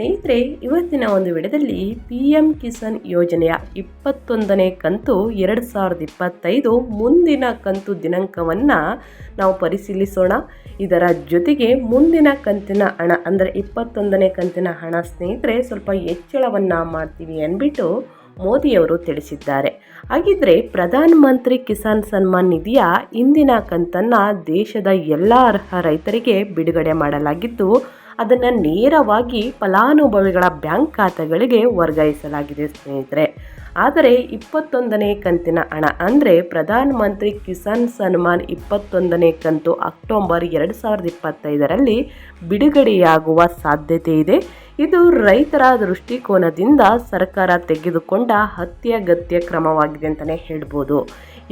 ಸ್ನೇಹಿತರೆ, ಇವತ್ತಿನ ಒಂದು ವಿಡಿಯೋದಲ್ಲಿ ಪಿ ಎಂ ಕಿಸಾನ್ ಯೋಜನೆಯ ಇಪ್ಪತ್ತೊಂದನೇ ಕಂತು ಎರಡು ಸಾವಿರದ ಇಪ್ಪತ್ತೈದು ಮುಂದಿನ ಕಂತು ದಿನಾಂಕವನ್ನು ನಾವು ಪರಿಶೀಲಿಸೋಣ. ಇದರ ಜೊತೆಗೆ ಮುಂದಿನ ಕಂತಿನ ಹಣ, ಅಂದರೆ ಇಪ್ಪತ್ತೊಂದನೇ ಕಂತಿನ ಹಣ ಸ್ನೇಹಿತರೆ, ಸ್ವಲ್ಪ ಹೆಚ್ಚಳವನ್ನು ಮಾಡ್ತೀವಿ ಅಂದ್ಬಿಟ್ಟು ಮೋದಿಯವರು ತಿಳಿಸಿದ್ದಾರೆ. ಹಾಗಿದ್ರೆ ಪ್ರಧಾನ ಮಂತ್ರಿ ಕಿಸಾನ್ ಸನ್ಮಾನ್ ನಿಧಿಯ ಇಂದಿನ ಕಂತನ್ನು ದೇಶದ ಎಲ್ಲ ಅರ್ಹ ರೈತರಿಗೆ ಬಿಡುಗಡೆ ಮಾಡಲಾಗಿದ್ದು ಅದನ್ನು ನೇರವಾಗಿ ಫಲಾನುಭವಿಗಳ ಬ್ಯಾಂಕ್ ಖಾತೆಗಳಿಗೆ ವರ್ಗಾಯಿಸಲಾಗಿದೆ, ಸ್ನೇಹಿತರೆ. ಆದರೆ ಇಪ್ಪತ್ತೊಂದನೇ ಕಂತಿನ ಹಣ, ಅಂದರೆ ಪ್ರಧಾನ ಮಂತ್ರಿ ಕಿಸಾನ್ ಸನ್ಮಾನ್ ಇಪ್ಪತ್ತೊಂದನೇ ಕಂತು ಅಕ್ಟೋಬರ್ ಎರಡು ಸಾವಿರದ ಇಪ್ಪತ್ತೈದರಲ್ಲಿ ಬಿಡುಗಡೆಯಾಗುವ ಸಾಧ್ಯತೆ ಇದೆ. ಇದು ರೈತರ ದೃಷ್ಟಿಕೋನದಿಂದ ಸರ್ಕಾರ ತೆಗೆದುಕೊಂಡ ಅತ್ಯಗತ್ಯ ಕ್ರಮವಾಗಿದೆ ಅಂತಲೇ ಹೇಳ್ಬೋದು.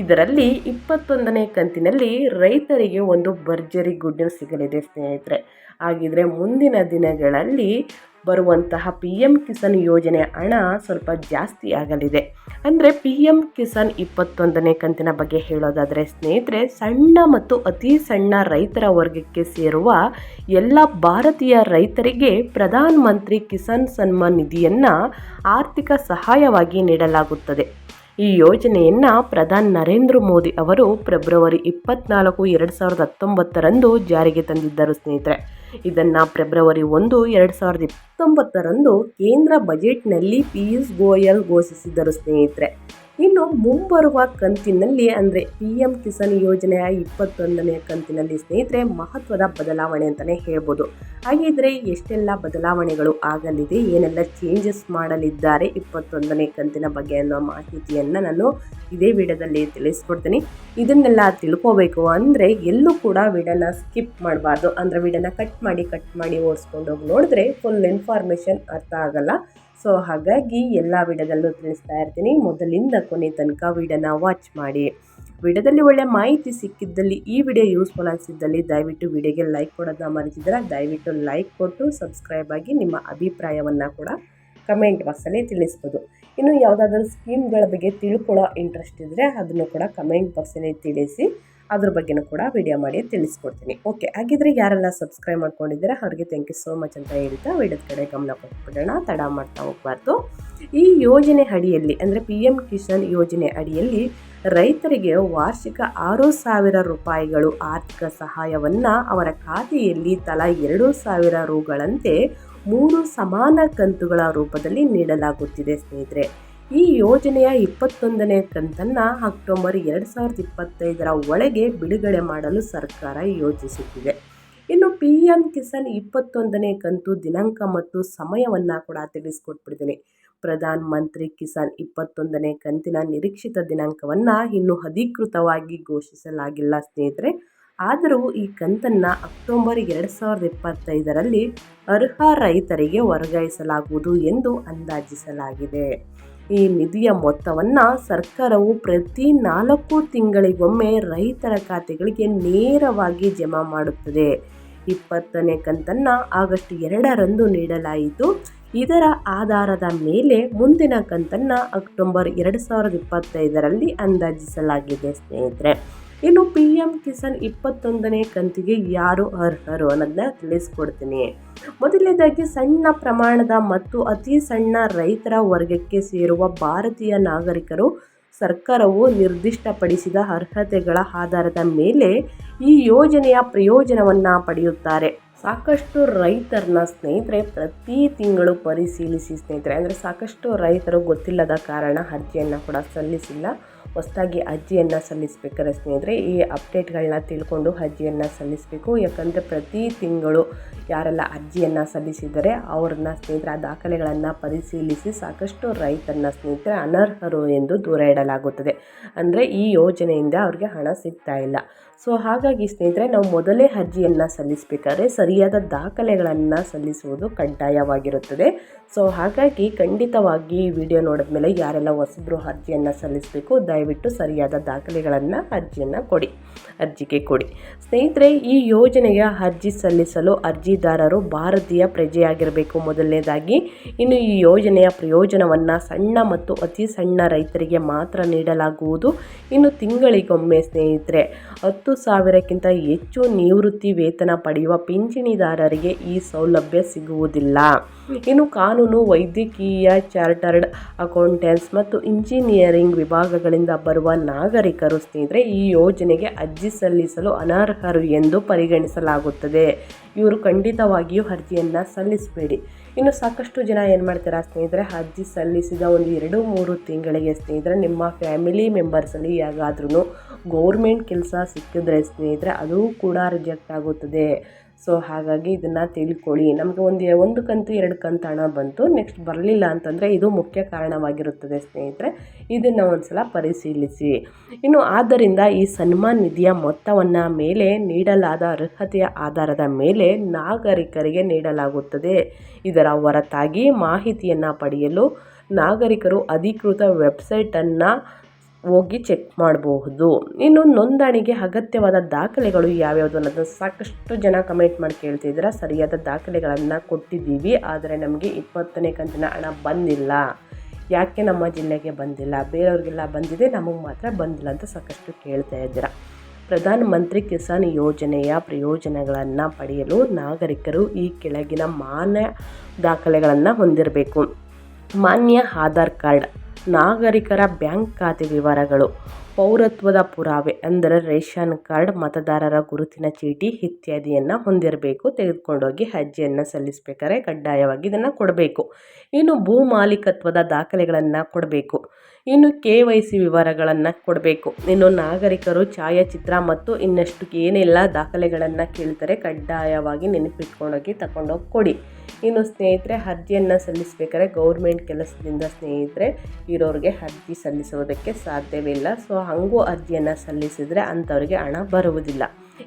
ಇದರಲ್ಲಿ ಇಪ್ಪತ್ತೊಂದನೇ ಕಂತಿನಲ್ಲಿ ರೈತರಿಗೆ ಒಂದು ಭರ್ಜರಿ ಗುಡ್ ಸಿಗಲಿದೆ, ಸ್ನೇಹಿತರೆ. ಹಾಗಿದ್ರೆ ಮುಂದಿನ ದಿನಗಳಲ್ಲಿ ಬರುವಂತಹ ಪಿ ಎಂ ಕಿಸಾನ್ ಯೋಜನೆ ಹಣ ಸ್ವಲ್ಪ ಜಾಸ್ತಿ ಆಗಲಿದೆ. ಅಂದರೆ ಪಿ ಎಂ ಕಿಸಾನ್ ಇಪ್ಪತ್ತೊಂದನೇ ಕಂತಿನ ಬಗ್ಗೆ ಹೇಳೋದಾದರೆ ಸ್ನೇಹಿತರೆ, ಸಣ್ಣ ಮತ್ತು ಅತಿ ಸಣ್ಣ ರೈತರ ವರ್ಗಕ್ಕೆ ಸೇರುವ ಎಲ್ಲ ಭಾರತೀಯ ರೈತರಿಗೆ ಪ್ರಧಾನ ಮಂತ್ರಿ ಕಿಸಾನ್ ಸನ್ಮಾನ್ ನಿಧಿಯನ್ನು ಆರ್ಥಿಕ ಸಹಾಯವಾಗಿ ನೀಡಲಾಗುತ್ತದೆ. ಈ ಯೋಜನೆಯನ್ನು ಪ್ರಧಾನಿ ನರೇಂದ್ರ ಮೋದಿ ಅವರು ಫೆಬ್ರವರಿ ಇಪ್ಪತ್ನಾಲ್ಕು, ಎರಡು ಸಾವಿರದ ಹತ್ತೊಂಬತ್ತರಂದು ಜಾರಿಗೆ ತಂದಿದ್ದರು, ಸ್ನೇಹಿತರೆ. ಇದನ್ನು ಫೆಬ್ರವರಿ ಒಂದು, ಎರಡು ಸಾವಿರದ ಇಪ್ಪತ್ತೊಂಬತ್ತರಂದು ಕೇಂದ್ರ ಬಜೆಟ್ನಲ್ಲಿ ಪಿಯೂಷ್ ಗೋಯಲ್ ಘೋಷಿಸಿದ್ದರು, ಸ್ನೇಹಿತರೆ. ಇನ್ನು ಮುಂಬರುವ ಕಂತಿನಲ್ಲಿ ಅಂದರೆ ಪಿ ಎಂ ಕಿಸಾನ್ ಯೋಜನೆಯ ಇಪ್ಪತ್ತೊಂದನೇ ಕಂತಿನಲ್ಲಿ ಸ್ನೇಹಿತರೆ ಮಹತ್ವದ ಬದಲಾವಣೆ ಅಂತಲೇ ಹೇಳ್ಬೋದು. ಹಾಗಿದ್ರೆ ಎಷ್ಟೆಲ್ಲ ಬದಲಾವಣೆಗಳು ಆಗಲಿದೆ, ಏನೆಲ್ಲ ಚೇಂಜಸ್ ಮಾಡಲಿದ್ದಾರೆ ಇಪ್ಪತ್ತೊಂದನೇ ಕಂತಿನ ಬಗ್ಗೆ ಅನ್ನೋ ಮಾಹಿತಿಯನ್ನು ನಾನು ಇದೇ ವಿಡಿಯೋದಲ್ಲಿ ತಿಳಿಸ್ಕೊಡ್ತೀನಿ. ಇದನ್ನೆಲ್ಲ ತಿಳ್ಕೋಬೇಕು ಅಂದರೆ ಎಲ್ಲೂ ಕೂಡ ವಿಡನ ಸ್ಕಿಪ್ ಮಾಡಬಾರ್ದು. ಅಂದರೆ ವಿಡನ ಕಟ್ ಮಾಡಿ ಕಟ್ ಮಾಡಿ ಓಡಿಸ್ಕೊಂಡು ಹೋಗಿ ನೋಡಿದ್ರೆ ಫುಲ್ ಇನ್ಫಾರ್ಮೇಷನ್ ಅರ್ಥ ಆಗಲ್ಲ. ಸೊ ಹಾಗಾಗಿ ಎಲ್ಲ ವಿಡಿಯೋದಲ್ಲೂ ತಿಳಿಸ್ತಾ ಇರ್ತೀನಿ. ಮೊದಲಿಂದ ಕೊನೆ ತನಕ ವಿಡಿಯೋನ ವಾಚ್ ಮಾಡಿ. ವಿಡಿಯೋದಲ್ಲಿ ಒಳ್ಳೆ ಮಾಹಿತಿ ಸಿಕ್ಕಿದ್ದಲ್ಲಿ ಈ ವಿಡಿಯೋ ಯೂಸ್ಫುಲ್ ಅನಿಸಿದ್ದಲ್ಲಿ ದಯವಿಟ್ಟು ವಿಡಿಯೋಗೆ ಲೈಕ್ ಕೊಡೋದನ್ನ ಮರೆತಿದ್ರೆ ದಯವಿಟ್ಟು ಲೈಕ್ ಕೊಟ್ಟು ಸಬ್ಸ್ಕ್ರೈಬ್ ಆಗಿ ನಿಮ್ಮ ಅಭಿಪ್ರಾಯವನ್ನು ಕೂಡ ಕಮೆಂಟ್ ಬಾಕ್ಸಲ್ಲಿ ತಿಳಿಸ್ಬೋದು. ಇನ್ನು ಯಾವುದಾದ್ರೂ ಸ್ಕೀಮ್ಗಳ ಬಗ್ಗೆ ತಿಳ್ಕೊಳ್ಳೋ ಇಂಟ್ರೆಸ್ಟ್ ಇದ್ದರೆ ಅದನ್ನು ಕೂಡ ಕಮೆಂಟ್ ಬಾಕ್ಸಲ್ಲಿ ತಿಳಿಸಿ. ಅದ್ರ ಬಗ್ಗೆನೂ ಕೂಡ ವಿಡಿಯೋ ಮಾಡಿ ತಿಳಿಸ್ಕೊಡ್ತೀನಿ. ಓಕೆ ಹಾಗಿದ್ರೆ ಯಾರೆಲ್ಲ ಸಬ್ಸ್ಕ್ರೈಬ್ ಮಾಡ್ಕೊಂಡಿದ್ದೀರಾ, ಅವ್ರಿಗೆ ಥ್ಯಾಂಕ್ ಯು ಸೋ ಮಚ್ ಅಂತ ಹೇಳ್ತಾ ವಿಡಿಯೋದ ಕಡೆ ಗಮನ ಕೊಟ್ಬಿಡೋಣ. ತಡ ಮಾಡ್ತಾ ಹೋಗ್ಬಾರ್ದು. ಈ ಯೋಜನೆ ಅಡಿಯಲ್ಲಿ, ಅಂದರೆ ಪಿ ಎಂ ಕಿಸಾನ್ ಯೋಜನೆ ಅಡಿಯಲ್ಲಿ ರೈತರಿಗೆ ವಾರ್ಷಿಕ ಆರು ಸಾವಿರ ರೂಪಾಯಿಗಳು ಆರ್ಥಿಕ ಸಹಾಯವನ್ನು ಅವರ ಖಾತೆಯಲ್ಲಿ ತಲಾ ಎರಡು ಸಾವಿರ ರೂಗಳಂತೆ ಮೂರು ಸಮಾನ ಕಂತುಗಳ ರೂಪದಲ್ಲಿ ನೀಡಲಾಗುತ್ತಿದೆ ಸ್ನೇಹಿತರೆ. ಈ ಯೋಜನೆಯ ಇಪ್ಪತ್ತೊಂದನೇ ಕಂತನ್ನು ಅಕ್ಟೋಬರ್ ಎರಡು ಸಾವಿರದ ಇಪ್ಪತ್ತೈದರ ಒಳಗೆ ಬಿಡುಗಡೆ ಮಾಡಲು ಸರ್ಕಾರ ಯೋಜಿಸುತ್ತಿದೆ. ಇನ್ನು ಪಿ ಎಂ ಕಿಸಾನ್ ಇಪ್ಪತ್ತೊಂದನೇ ಕಂತು ದಿನಾಂಕ ಮತ್ತು ಸಮಯವನ್ನು ಕೂಡ ತಿಳಿಸ್ಕೊಟ್ಬಿಡ್ತೀನಿ. ಪ್ರಧಾನ ಮಂತ್ರಿ ಕಿಸಾನ್ ಇಪ್ಪತ್ತೊಂದನೇ ಕಂತಿನ ನಿರೀಕ್ಷಿತ ದಿನಾಂಕವನ್ನು ಇನ್ನೂ ಅಧಿಕೃತವಾಗಿ ಘೋಷಿಸಲಾಗಿಲ್ಲ ಸ್ನೇಹಿತರೆ. ಆದರೂ ಈ ಕಂತನ್ನು ಅಕ್ಟೋಬರ್ ಎರಡು ಸಾವಿರದ ಇಪ್ಪತ್ತೈದರಲ್ಲಿ ಅರ್ಹ ರೈತರಿಗೆ ವರ್ಗಾಯಿಸಲಾಗುವುದು ಎಂದು ಅಂದಾಜಿಸಲಾಗಿದೆ. ಈ ನಿಧಿಯ ಮೊತ್ತವನ್ನು ಸರ್ಕಾರವು ಪ್ರತಿ ನಾಲ್ಕು ತಿಂಗಳಿಗೊಮ್ಮೆ ರೈತರ ಖಾತೆಗಳಿಗೆ ನೇರವಾಗಿ ಜಮಾ ಮಾಡುತ್ತದೆ. ಇಪ್ಪತ್ತನೇ ಕಂತನ್ನು ಆಗಸ್ಟ್ ಎರಡರಂದು ನೀಡಲಾಯಿತು. ಇದರ ಆಧಾರದ ಮೇಲೆ ಮುಂದಿನ ಕಂತನ್ನು ಅಕ್ಟೋಬರ್ ಎರಡು ಸಾವಿರದ ಇಪ್ಪತ್ತೈದರಲ್ಲಿ ಅಂದಾಜಿಸಲಾಗಿದೆ ಸ್ನೇಹಿತರೆ. ಇನ್ನು ಪಿ ಎಂ ಕಿಸಾನ್ ಇಪ್ಪತ್ತೊಂದನೇ ಕಂತಿಗೆ ಯಾರು ಅರ್ಹರು ಅನ್ನೋದನ್ನ ತಿಳಿಸ್ಕೊಡ್ತೀನಿ. ಮೊದಲನೇದಾಗಿ ಸಣ್ಣ ಪ್ರಮಾಣದ ಮತ್ತು ಅತಿ ಸಣ್ಣ ರೈತರ ವರ್ಗಕ್ಕೆ ಸೇರುವ ಭಾರತೀಯ ನಾಗರಿಕರು ಸರ್ಕಾರವು ನಿರ್ದಿಷ್ಟಪಡಿಸಿದ ಅರ್ಹತೆಗಳ ಆಧಾರದ ಮೇಲೆ ಈ ಯೋಜನೆಯ ಪ್ರಯೋಜನವನ್ನು ಪಡೆಯುತ್ತಾರೆ. ಸಾಕಷ್ಟು ರೈತರನ್ನ ಸ್ನೇಹಿತರೆ, ಪ್ರತಿ ತಿಂಗಳು ಪರಿಶೀಲಿಸಿ ಸ್ನೇಹಿತರೆ, ಅಂದರೆ ಸಾಕಷ್ಟು ರೈತರು ಗೊತ್ತಿಲ್ಲದ ಕಾರಣ ಅರ್ಜಿಯನ್ನು ಕೂಡ ಸಲ್ಲಿಸಿಲ್ಲ. ಹೊಸದಾಗಿ ಅರ್ಜಿಯನ್ನು ಸಲ್ಲಿಸಬೇಕಾದ್ರೆ ಸ್ನೇಹಿತರೆ, ಈ ಅಪ್ಡೇಟ್ಗಳನ್ನ ತಿಳ್ಕೊಂಡು ಅರ್ಜಿಯನ್ನು ಸಲ್ಲಿಸಬೇಕು. ಯಾಕಂದರೆ ಪ್ರತಿ ತಿಂಗಳು ಯಾರೆಲ್ಲ ಅರ್ಜಿಯನ್ನು ಸಲ್ಲಿಸಿದರೆ ಅವ್ರನ್ನ ಸ್ನೇಹಿತರೆ, ಆ ದಾಖಲೆಗಳನ್ನು ಪರಿಶೀಲಿಸಿ ಸಾಕಷ್ಟು ರೈತನ ಸ್ನೇಹಿತರೆ ಅನರ್ಹರು ಎಂದು ದೂರ ಇಡಲಾಗುತ್ತದೆ. ಅಂದರೆ ಈ ಯೋಜನೆಯಿಂದ ಅವ್ರಿಗೆ ಹಣ ಸಿಗ್ತಾ ಇಲ್ಲ. ಸೊ ಹಾಗಾಗಿ ಸ್ನೇಹಿತರೆ, ನಾವು ಮೊದಲೇ ಅರ್ಜಿಯನ್ನು ಸಲ್ಲಿಸಬೇಕಾದ್ರೆ ಸರಿಯಾದ ದಾಖಲೆಗಳನ್ನು ಸಲ್ಲಿಸುವುದು ಕಡ್ಡಾಯವಾಗಿರುತ್ತದೆ. ಸೊ ಹಾಗಾಗಿ ಖಂಡಿತವಾಗಿ ಈ ವಿಡಿಯೋ ನೋಡಿದ್ಮೇಲೆ ಯಾರೆಲ್ಲ ಹೊಸಬ್ರು ಅರ್ಜಿಯನ್ನು ಸಲ್ಲಿಸಬೇಕು, ದಯವಿಟ್ಟು ಸರಿಯಾದ ದಾಖಲೆಗಳನ್ನು ಅರ್ಜಿಯನ್ನು ಕೊಡಿ, ಅರ್ಜಿಗೆ ಕೊಡಿ. ಸ್ನೇಹಿತರೆ, ಈ ಯೋಜನೆಯ ಅರ್ಜಿ ಸಲ್ಲಿಸಲು ಅರ್ಜಿದಾರರು ಭಾರತೀಯ ಪ್ರಜೆಯಾಗಿರಬೇಕು ಮೊದಲನೇದಾಗಿ. ಇನ್ನು ಈ ಯೋಜನೆಯ ಪ್ರಯೋಜನವನ್ನು ಸಣ್ಣ ಮತ್ತು ಅತಿ ಸಣ್ಣ ರೈತರಿಗೆ ಮಾತ್ರ ನೀಡಲಾಗುವುದು. ಇನ್ನು ತಿಂಗಳಿಗೊಮ್ಮೆ ಸ್ನೇಹಿತರೆ ಸಾವಿರಕ್ಕಿಂತ ಹೆಚ್ಚು ನಿವೃತ್ತಿ ವೇತನ ಪಡೆಯುವ ಪಿಂಚಣಿದಾರರಿಗೆ ಈ ಸೌಲಭ್ಯ ಸಿಗುವುದಿಲ್ಲ. ಇನ್ನು ಕಾನೂನು, ವೈದ್ಯಕೀಯ, ಚಾರ್ಟರ್ಡ್ ಅಕೌಂಟೆಂಟ್ಸ್ ಮತ್ತು ಇಂಜಿನಿಯರಿಂಗ್ ವಿಭಾಗಗಳಿಂದ ಬರುವ ನಾಗರಿಕರು ಸ್ನೇಹಿತರೆ, ಈ ಯೋಜನೆಗೆ ಅರ್ಜಿ ಸಲ್ಲಿಸಲು ಅನರ್ಹರು ಎಂದು ಪರಿಗಣಿಸಲಾಗುತ್ತದೆ. ಇವರು ಖಂಡಿತವಾಗಿಯೂ ಅರ್ಜಿಯನ್ನು ಸಲ್ಲಿಸಬೇಡಿ. ಇನ್ನು ಸಾಕಷ್ಟು ಜನ ಏನು ಮಾಡ್ತಾರೆ ಸ್ನೇಹಿತರೆ? ಅರ್ಜಿ ಸಲ್ಲಿಸಿದ ಒಂದು ಎರಡು ಮೂರು ತಿಂಗಳಿಗೆ ಸ್ನೇಹಿತರೆ, ನಿಮ್ಮ ಫ್ಯಾಮಿಲಿ ಮೆಂಬರ್ಸಲ್ಲಿ ಯಾವಾಗಾದ್ರೂ ಗೌರ್ಮೆಂಟ್ ಕೆಲಸ ಸಿಕ್ಕಿದ್ರೆ ಸ್ನೇಹಿತರೆ, ಅದು ಕೂಡ ರಿಜೆಕ್ಟ್ ಆಗುತ್ತದೆ. ಸೊ ಹಾಗಾಗಿ ಇದನ್ನು ತಿಳ್ಕೊಳ್ಳಿ. ನಮಗೆ ಒಂದು ಒಂದು ಕಂತು, ಎರಡು ಕಂತು ಹಣ ಬಂತು. ನೆಕ್ಸ್ಟ್ ಬರಲಿಲ್ಲ ಅಂತಂದರೆ ಇದು ಮುಖ್ಯ ಕಾರಣವಾಗಿರುತ್ತದೆ ಸ್ನೇಹಿತರೆ. ಇದನ್ನು ಒಂದು ಸಲ ಪರಿಶೀಲಿಸಿ. ಇನ್ನು ಆದ್ದರಿಂದ ಈ ಸನ್ಮಾನ್ ನಿಧಿಯ ಮೊತ್ತವನ್ನು ಮೇಲೆ ನೀಡಲಾದ ಅರ್ಹತೆಯ ಆಧಾರದ ಮೇಲೆ ನಾಗರಿಕರಿಗೆ ನೀಡಲಾಗುತ್ತದೆ. ಇದರ ಹೊರತಾಗಿ ಮಾಹಿತಿಯನ್ನು ಪಡೆಯಲು ನಾಗರಿಕರು ಅಧಿಕೃತ ವೆಬ್ಸೈಟನ್ನು ಹೋಗಿ ಚೆಕ್ ಮಾಡಬಹುದು. ಇನ್ನು ನೋಂದಣಿಗೆ ಅಗತ್ಯವಾದ ದಾಖಲೆಗಳು ಯಾವ್ಯಾವುದು ಅನ್ನೋದನ್ನ ಸಾಕಷ್ಟು ಜನ ಕಮೆಂಟ್ ಮಾಡಿ ಕೇಳ್ತಿದ್ದೀರಾ. ಸರಿಯಾದ ದಾಖಲೆಗಳನ್ನು ಕೊಟ್ಟಿದ್ದೀವಿ. ಆದರೆ ನಮಗೆ ಇಪ್ಪತ್ತನೇ ಕಂತಿನ ಹಣ ಬಂದಿಲ್ಲ. ಯಾಕೆ ನಮ್ಮ ಜಿಲ್ಲೆಗೆ ಬಂದಿಲ್ಲ? ಬೇರೆಯವ್ರಿಗೆಲ್ಲ ಬಂದಿದೆ, ನಮಗೆ ಮಾತ್ರ ಬಂದಿಲ್ಲ ಅಂತ ಸಾಕಷ್ಟು ಕೇಳ್ತಾ ಇದ್ದೀರಾ. ಪ್ರಧಾನ ಮಂತ್ರಿ ಕಿಸಾನ್ ಯೋಜನೆಯ ಪ್ರಯೋಜನಗಳನ್ನು ಪಡೆಯಲು ನಾಗರಿಕರು ಈ ಕೆಳಗಿನ ಮಾನ್ಯ ದಾಖಲೆಗಳನ್ನು ಹೊಂದಿರಬೇಕು. ಮಾನ್ಯ ಆಧಾರ್ ಕಾರ್ಡ್. ನಾಗರಿಕರ ಬ್ಯಾಂಕ್ ಖಾತೆ ವಿವರಗಳು. ಪೌರತ್ವದ ಪುರಾವೆ ಅಂದರೆ ರೇಷನ್ ಕಾರ್ಡ್, ಮತದಾರರ ಗುರುತಿನ ಚೀಟಿ ಇತ್ಯಾದಿಯನ್ನು ಹೊಂದಿರಬೇಕು. ತೆಗೆದುಕೊಂಡೋಗಿ ಅರ್ಜಿಯನ್ನು ಸಲ್ಲಿಸಬೇಕಾದ್ರೆ ಕಡ್ಡಾಯವಾಗಿ ಇದನ್ನು ಕೊಡಬೇಕು. ಇನ್ನು ಭೂ ಮಾಲೀಕತ್ವದ ದಾಖಲೆಗಳನ್ನು ಕೊಡಬೇಕು. ಇನ್ನು ಕೆ ವೈ ಸಿ ವಿವರಗಳನ್ನು ಕೊಡಬೇಕು. ಇನ್ನು ನಾಗರಿಕರು ಛಾಯಾಚಿತ್ರ ಮತ್ತು ಇನ್ನಷ್ಟು ಏನೆಲ್ಲ ದಾಖಲೆಗಳನ್ನು ಕೇಳ್ತಾರೆ ಕಡ್ಡಾಯವಾಗಿ ನೆನಪಿಟ್ಕೊಂಡೋಗಿ ತಗೊಂಡೋಗಿ ಕೊಡಿ. ಇನ್ನು ಸ್ನೇಹಿತರೆ, ಅರ್ಜಿಯನ್ನು ಸಲ್ಲಿಸಬೇಕಾದ್ರೆ ಗೌರ್ಮೆಂಟ್ ಕೆಲಸದಿಂದ ಸ್ನೇಹಿತರೆ ಇರೋರಿಗೆ ಅರ್ಜಿ ಸಲ್ಲಿಸುವುದಕ್ಕೆ ಸಾಧ್ಯವಿಲ್ಲ ಸೊ, ಹಾಗೂ ಅರ್ಜಿಯನ್ನು ಸಲ್ಲಿಸಿದರೆ ಅಂಥವ್ರಿಗೆ ಹಣ ಬರುವುದಿಲ್ಲ.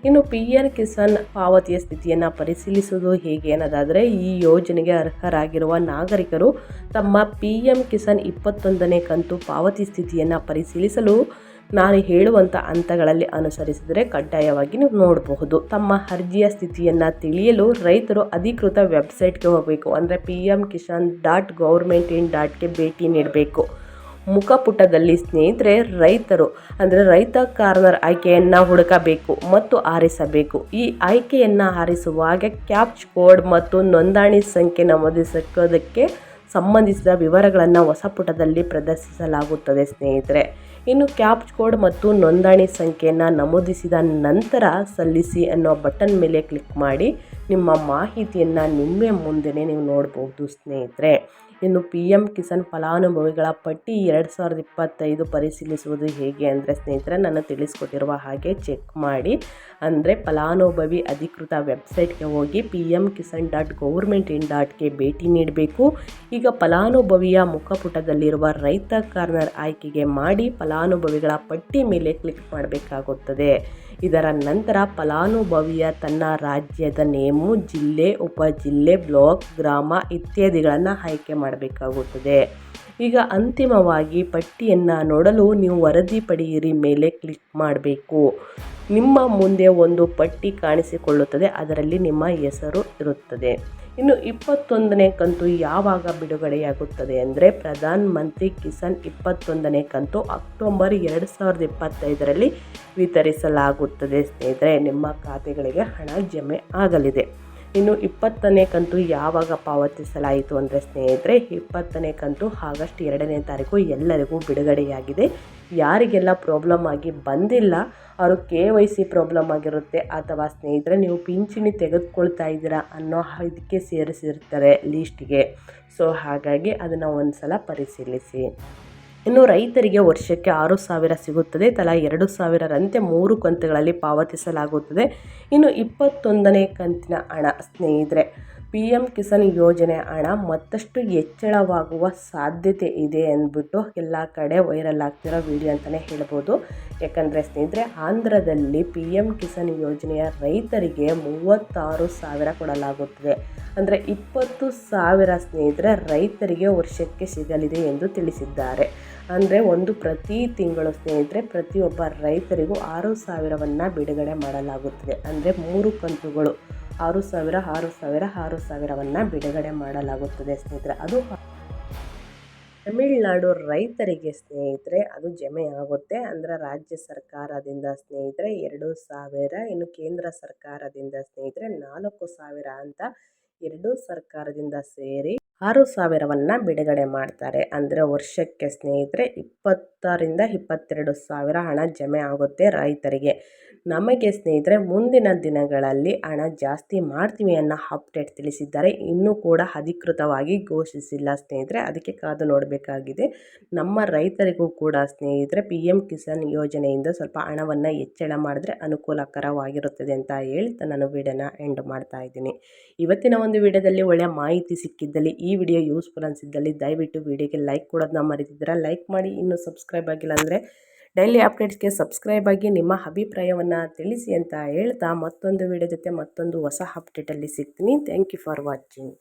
ಇನ್ನು ಪಿ ಎನ್ ಕಿಸಾನ್ ಪಾವತಿಯ ಸ್ಥಿತಿಯನ್ನು ಪರಿಶೀಲಿಸುವುದು ಹೇಗೆ ಅನ್ನೋದಾದರೆ, ಈ ಯೋಜನೆಗೆ ಅರ್ಹರಾಗಿರುವ ನಾಗರಿಕರು ತಮ್ಮ ಪಿ ಎಂ ಕಿಸಾನ್ ಇಪ್ಪತ್ತೊಂದನೇ ಕಂತು ಪಾವತಿ ಸ್ಥಿತಿಯನ್ನು ಪರಿಶೀಲಿಸಲು ನಾನು ಹೇಳುವಂಥ ಹಂತಗಳಲ್ಲಿ ಅನುಸರಿಸಿದರೆ ಕಡ್ಡಾಯವಾಗಿ ನೀವು ನೋಡಬಹುದು. ತಮ್ಮ ಅರ್ಜಿಯ ಸ್ಥಿತಿಯನ್ನು ತಿಳಿಯಲು ರೈತರು ಅಧಿಕೃತ ವೆಬ್ಸೈಟ್ಗೆ ಹೋಗಬೇಕು. ಅಂದರೆ P M Kisan dot government in ಡಾಟ್ಗೆ ಭೇಟಿ ನೀಡಬೇಕು. ಮುಖಪುಟದಲ್ಲಿ ಸ್ನೇಹಿತರೆ, ರೈತರು, ಅಂದರೆ ರೈತ ಕಾರ್ನರ್ ಆಯ್ಕೆಯನ್ನು ಹುಡುಕಬೇಕು ಮತ್ತು ಆರಿಸಬೇಕು. ಈ ಆಯ್ಕೆಯನ್ನು ಆರಿಸುವಾಗ ಕ್ಯಾಪ್ಚ್ ಕೋಡ್ ಮತ್ತು ನೋಂದಣಿ ಸಂಖ್ಯೆ ನಮೂದಿಸೋದಕ್ಕೆ ಸಂಬಂಧಿಸಿದ ವಿವರಗಳನ್ನು ಹೊಸ ಪುಟದಲ್ಲಿ ಪ್ರದರ್ಶಿಸಲಾಗುತ್ತದೆ ಸ್ನೇಹಿತರೆ. ಇನ್ನು ಕ್ಯಾಪ್ಚ್ ಕೋಡ್ ಮತ್ತು ನೋಂದಣಿ ಸಂಖ್ಯೆಯನ್ನು ನಮೂದಿಸಿದ ನಂತರ ಸಲ್ಲಿಸಿ ಅನ್ನೋ ಬಟನ್ ಮೇಲೆ ಕ್ಲಿಕ್ ಮಾಡಿ ನಿಮ್ಮ ಮಾಹಿತಿಯನ್ನು ನಿಮ್ಮ ಮುಂದೆನೇ ನೀವು ನೋಡ್ಬೋದು ಸ್ನೇಹಿತರೆ. ಇನ್ನು ಪಿ ಎಂ ಕಿಸಾನ್ ಫಲಾನುಭವಿಗಳ ಪಟ್ಟಿ ಎರಡು ಸಾವಿರದ ಇಪ್ಪತ್ತೈದು ಪರಿಶೀಲಿಸುವುದು ಹೇಗೆ ಅಂದರೆ ಸ್ನೇಹಿತರೆ ನಾನು ತಿಳಿಸ್ಕೊಟ್ಟಿರುವ ಹಾಗೆ ಚೆಕ್ ಮಾಡಿ. ಅಂದರೆ ಫಲಾನುಭವಿ ಅಧಿಕೃತ ವೆಬ್ಸೈಟ್ಗೆ ಹೋಗಿ P M Kisan dot government in ಡಾಟ್ಗೆ ಭೇಟಿ ನೀಡಬೇಕು. ಈಗ ಫಲಾನುಭವಿಯ ಮುಖಪುಟದಲ್ಲಿರುವ ರೈತ ಕಾರ್ನರ್ ಆಯ್ಕೆಗೆ ಮಾಡಿ ಫಲಾನುಭವಿಗಳ ಪಟ್ಟಿ ಮೇಲೆ ಕ್ಲಿಕ್ ಮಾಡಬೇಕಾಗುತ್ತದೆ. ಇದರ ನಂತರ ಫಲಾನುಭವಿಯ ತನ್ನ ರಾಜ್ಯದ ನೇಮು, ಜಿಲ್ಲೆ, ಉಪಜಿಲ್ಲೆ, ಬ್ಲಾಕ್, ಗ್ರಾಮ ಇತ್ಯಾದಿಗಳನ್ನು ಆಯ್ಕೆ ಮಾಡಬೇಕಾಗುತ್ತದೆ. ಈಗ ಅಂತಿಮವಾಗಿ ಪಟ್ಟಿಯನ್ನು ನೋಡಲು ನೀವು ವರದಿ ಪಡೆಯಿರಿ ಮೇಲೆ ಕ್ಲಿಕ್ ಮಾಡಬೇಕು. ನಿಮ್ಮ ಮುಂದೆ ಒಂದು ಪಟ್ಟಿ ಕಾಣಿಸಿಕೊಳ್ಳುತ್ತದೆ, ಅದರಲ್ಲಿ ನಿಮ್ಮ ಹೆಸರು ಇರುತ್ತದೆ. ಇನ್ನು ಇಪ್ಪತ್ತೊಂದನೇ ಕಂತು ಯಾವಾಗ ಬಿಡುಗಡೆಯಾಗುತ್ತದೆ ಅಂದರೆ ಪ್ರಧಾನ ಮಂತ್ರಿ ಕಿಸಾನ್ ಇಪ್ಪತ್ತೊಂದನೇ ಕಂತು ಅಕ್ಟೋಬರ್ ಎರಡು ಸಾವಿರದ ಇಪ್ಪತ್ತೈದರಲ್ಲಿ ವಿತರಿಸಲಾಗುತ್ತದೆ ಸ್ನೇಹಿತರೆ. ನಿಮ್ಮ ಖಾತೆಗಳಿಗೆ ಹಣ ಜಮೆ ಆಗಲಿದೆ. ಇನ್ನು ಇಪ್ಪತ್ತನೇ ಕಂತು ಯಾವಾಗ ಪಾವತಿಸಲಾಯಿತು ಅಂದರೆ ಸ್ನೇಹಿತರೆ, ಇಪ್ಪತ್ತನೇ ಕಂತು ಆಗಸ್ಟ್ ಎರಡನೇ ತಾರೀಕು ಎಲ್ಲರಿಗೂ ಬಿಡುಗಡೆಯಾಗಿದೆ. ಯಾರಿಗೆಲ್ಲ ಪ್ರಾಬ್ಲಮ್ ಆಗಿ ಬಂದಿಲ್ಲ, ಅವರು ಕೆ ವೈ ಸಿ ಪ್ರಾಬ್ಲಮ್ ಆಗಿರುತ್ತೆ ಅಥವಾ ಸ್ನೇಹಿತರೆ, ನೀವು ಪಿಂಚಣಿ ತೆಗೆದುಕೊಳ್ತಾ ಇದ್ದೀರಾ ಅನ್ನೋ ಇದಕ್ಕೆ ಸೇರಿಸಿರ್ತಾರೆ ಲೀಸ್ಟಿಗೆ ಸೊ ಹಾಗಾಗಿ ಅದನ್ನು ಒಂದು ಸಲ ಪರಿಶೀಲಿಸಿ. ಇನ್ನು ರೈತರಿಗೆ ವರ್ಷಕ್ಕೆ ಆರು ಸಾವಿರ ಸಿಗುತ್ತದೆ. ತಲಾ ಎರಡು ಸಾವಿರರಂತೆ ಮೂರು ಕಂತುಗಳಲ್ಲಿ ಪಾವತಿಸಲಾಗುತ್ತದೆ. ಇನ್ನು ಇಪ್ಪತ್ತೊಂದನೇ ಕಂತಿನ ಹಣ ಸ್ನೇಹಿತರೆ ಪಿ ಕಿಸಾನ್ ಯೋಜನೆ ಹಣ ಮತ್ತಷ್ಟು ಹೆಚ್ಚಳವಾಗುವ ಸಾಧ್ಯತೆ ಇದೆ ಅಂದ್ಬಿಟ್ಟು ಎಲ್ಲ ಕಡೆ ವೈರಲ್ ಆಗ್ತಿರೋ ವಿಡಿಯೋ ಅಂತಲೇ ಹೇಳ್ಬೋದು. ಯಾಕಂದರೆ ಸ್ನೇಹಿತರೆ, ಆಂಧ್ರದಲ್ಲಿ ಪಿ ಎಂ ಕಿಸಾನ್ ಯೋಜನೆಯ ರೈತರಿಗೆ ಮೂವತ್ತಾರು ಸಾವಿರ ಕೊಡಲಾಗುತ್ತದೆ. ಅಂದರೆ ಇಪ್ಪತ್ತು ಸಾವಿರ ಸ್ನೇಹಿತರೆ ರೈತರಿಗೆ ವರ್ಷಕ್ಕೆ ಸಿಗಲಿದೆ ಎಂದು ತಿಳಿಸಿದ್ದಾರೆ. ಅಂದರೆ ಒಂದು ಪ್ರತಿ ತಿಂಗಳು ಸ್ನೇಹಿತರೆ ಪ್ರತಿಯೊಬ್ಬ ರೈತರಿಗೂ ಆರು ಸಾವಿರವನ್ನು ಬಿಡುಗಡೆ ಮಾಡಲಾಗುತ್ತದೆ. ಅಂದರೆ ಮೂರು ಕಂತುಗಳು. ಆರು ಸಾವಿರ ಆರು ಸಾವಿರ, ಆರು ಸಾವಿರವನ್ನು ಬಿಡುಗಡೆ ಮಾಡಲಾಗುತ್ತದೆ ಸ್ನೇಹಿತರೆ. ಅದು ತಮಿಳುನಾಡು ರೈತರಿಗೆ ಸ್ನೇಹಿತರೆ, ಅದು ಜಮೆ ಆಗುತ್ತೆ ಅಂದರೆ ರಾಜ್ಯ ಸರ್ಕಾರದಿಂದ ಸ್ನೇಹಿತರೆ, ಎರಡು ಸಾವಿರ, ಇನ್ನು ಕೇಂದ್ರ ಸರ್ಕಾರದಿಂದ ಸ್ನೇಹಿತರೆ, ನಾಲ್ಕು ಸಾವಿರ ಅಂತ ಎರಡು ಸರ್ಕಾರದಿಂದ ಸೇರಿ ಆರು ಸಾವಿರವನ್ನು ಬಿಡುಗಡೆ ಮಾಡ್ತಾರೆ. ಅಂದರೆ ವರ್ಷಕ್ಕೆ ಸ್ನೇಹಿತರೆ ಇಪ್ಪತ್ತರಿಂದ ಇಪ್ಪತ್ತೆರಡು ಸಾವಿರ ಹಣ ಜಮೆ ಆಗುತ್ತೆ ರೈತರಿಗೆ. ನಮಗೆ ಸ್ನೇಹಿತರೆ, ಮುಂದಿನ ದಿನಗಳಲ್ಲಿ ಹಣ ಜಾಸ್ತಿ ಮಾಡ್ತೀವಿ ಅನ್ನೋ ಅಪ್ಡೇಟ್ ತಿಳಿಸಿದ್ದಾರೆ. ಇನ್ನೂ ಕೂಡ ಅಧಿಕೃತವಾಗಿ ಘೋಷಿಸಿಲ್ಲ ಸ್ನೇಹಿತರೆ. ಅದಕ್ಕೆ ಕಾದು ನೋಡಬೇಕಾಗಿದೆ. ನಮ್ಮ ರೈತರಿಗೂ ಕೂಡ ಸ್ನೇಹಿತರೆ ಪಿ ಎಂ ಕಿಸಾನ್ ಯೋಜನೆಯಿಂದ ಸ್ವಲ್ಪ ಹಣವನ್ನು ಹೆಚ್ಚಳ ಮಾಡಿದ್ರೆ ಅನುಕೂಲಕರವಾಗಿರುತ್ತದೆ ಅಂತ ಹೇಳ್ತಾ ನಾನು ವಿಡಿಯೋನ ಎಂಡ್ ಮಾಡ್ತಾ ಇದ್ದೀನಿ. ಇವತ್ತಿನ ಒಂದು ವಿಡಿಯೋದಲ್ಲಿ ಒಳ್ಳೆಯ ಮಾಹಿತಿ ಸಿಕ್ಕಿದ್ದಲ್ಲಿ, ಈ ವಿಡಿಯೋ ಯೂಸ್ಫುಲ್ ಅನಿಸಿದ್ದಲ್ಲಿ ದಯವಿಟ್ಟು ವಿಡಿಯೋಗೆ ಲೈಕ್ ಕೊಡೋದನ್ನ ಮರಿತಿದ್ದೀರಾ? ಲೈಕ್ ಮಾಡಿ. ಇನ್ನೂ ಸಬ್ಸ್ಕ್ರೈಬ್ ಆಗಿಲ್ಲ ಅಂದರೆ ಡೈಲಿ ಅಪ್ಡೇಟ್ಸ್ಗೆ ಸಬ್ಸ್ಕ್ರೈಬ್ ಆಗಿ ನಿಮ್ಮ ಅಭಿಪ್ರಾಯವನ್ನು ತಿಳಿಸಿ ಅಂತ ಹೇಳ್ತಾ ಮತ್ತೊಂದು ವಿಡಿಯೋ ಜೊತೆ ಮತ್ತೊಂದು ಹೊಸ ಅಪ್ಡೇಟಲ್ಲಿ ಸಿಗ್ತೀನಿ. Thank you for watching.